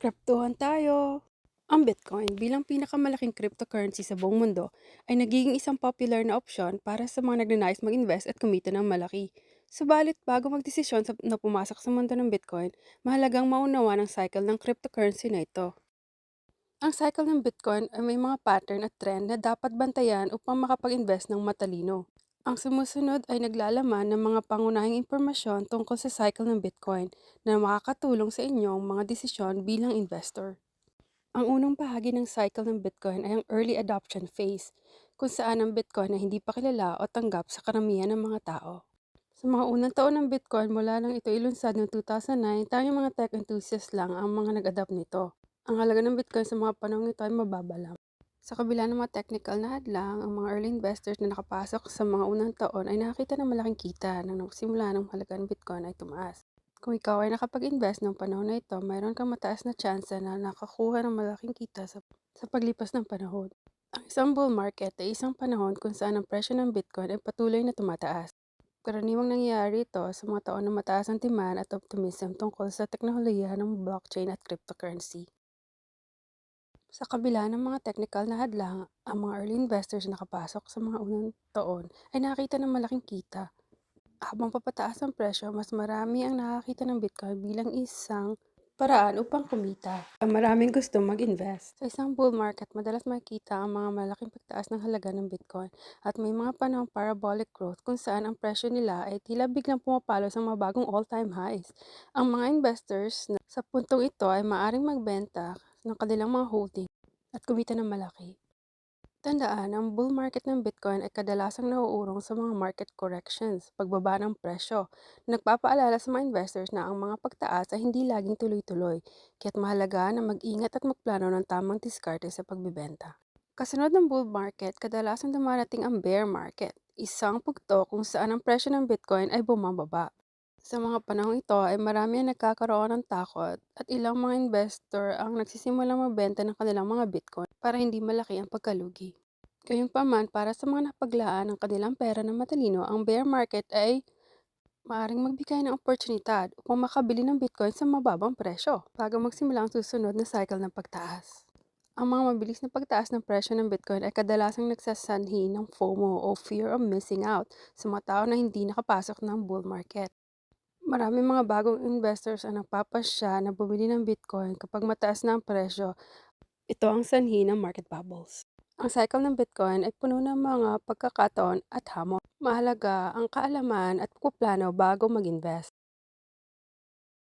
Kriptohan tayo! Ang Bitcoin bilang pinakamalaking cryptocurrency sa buong mundo ay nagiging isang popular na opsyon para sa mga nagnanais mag-invest at kumita ng malaki. Subalit bago magdesisyon sa, na pumasok sa mundo ng Bitcoin, mahalagang maunawa ng cycle ng cryptocurrency na ito. Ang cycle ng Bitcoin ay may mga pattern at trend na dapat bantayan upang makapag-invest ng matalino. Ang sumusunod ay naglalaman ng mga pangunahing impormasyon tungkol sa cycle ng Bitcoin na makakatulong sa inyong mga desisyon bilang investor. Ang unang bahagi ng cycle ng Bitcoin ay ang early adoption phase, kung saan ang Bitcoin ay hindi pa kilala o tanggap sa karamihan ng mga tao. Sa mga unang taon ng Bitcoin mula nang ito ilunsad noong 2009, tayong mga tech enthusiasts lang ang mga nag-adapt nito. Ang halaga ng Bitcoin sa mga panahong ito ay mababa lang. Sa kabila ng mga technical na hadlang, ang mga early investors na nakapasok sa mga unang taon ay nakakita ng malaking kita nang nagsimula ng halaga ng Bitcoin ay tumaas. Kung ikaw ay nakapag-invest ng panahon na ito, mayroon kang mataas na tsansa na nakakuha ng malaking kita sa, sa paglipas ng panahon. Ang isang bull market ay isang panahon kung saan ang presyo ng Bitcoin ay patuloy na tumataas. Karaniwang nangyayari ito sa mga taon na mataas ang demand at optimism tungkol sa teknolohiya ng blockchain at cryptocurrency. Sa kabila ng mga technical na hadlang, ang mga early investors na nakapasok sa mga unang taon ay nakita ng malaking kita habang papataas ang presyo, mas marami ang nakakita ng Bitcoin bilang isang paraan upang kumita. Ang maraming gusto mag-invest. Sa isang bull market, madalas makikita ang mga malaking pagtaas ng halaga ng Bitcoin at may mga panahong parabolic growth kung saan ang presyo nila ay tila biglang pumapalo sa mga bagong all-time highs. Ang mga investors na sa puntong ito ay maaring magbenta ng kanilang mga holding at kumita ng malaki. Tandaan, ang bull market ng Bitcoin ay kadalasang nauurong sa mga market corrections, pagbaba ng presyo, na nagpapaalala sa mga investors na ang mga pagtaas ay hindi laging tuloy-tuloy, kaya't mahalaga na mag-ingat at magplano ng tamang diskarte sa pagbibenta. Kasunod ng bull market, kadalasang dumarating ang bear market, isang pugto kung saan ang presyo ng Bitcoin ay bumababa. Sa mga panahong ito ay marami ang nagkakaroon ng takot at ilang mga investor ang nagsisimulang magbenta ng kanilang mga Bitcoin para hindi malaki ang pagkalugi. Gayunpaman, para sa mga napaglaan ng kanilang pera ng matalino, ang bear market ay maaaring magbigay ng oportunidad upang makabili ng Bitcoin sa mababang presyo bago magsimula ang susunod na cycle ng pagtaas. Ang mga mabilis na pagtaas ng presyo ng Bitcoin ay kadalasang nagsasanhi ng FOMO o Fear of Missing Out sa mga tao na hindi nakapasok ng bull market. Maraming mga bagong investors ang nagpapasya na bumili ng Bitcoin kapag mataas na ang presyo. Ito ang sanhi ng market bubbles. Ang cycle ng Bitcoin ay puno ng mga pagkakataon at hamon. Mahalaga ang kaalaman at pagpaplano bago mag-invest.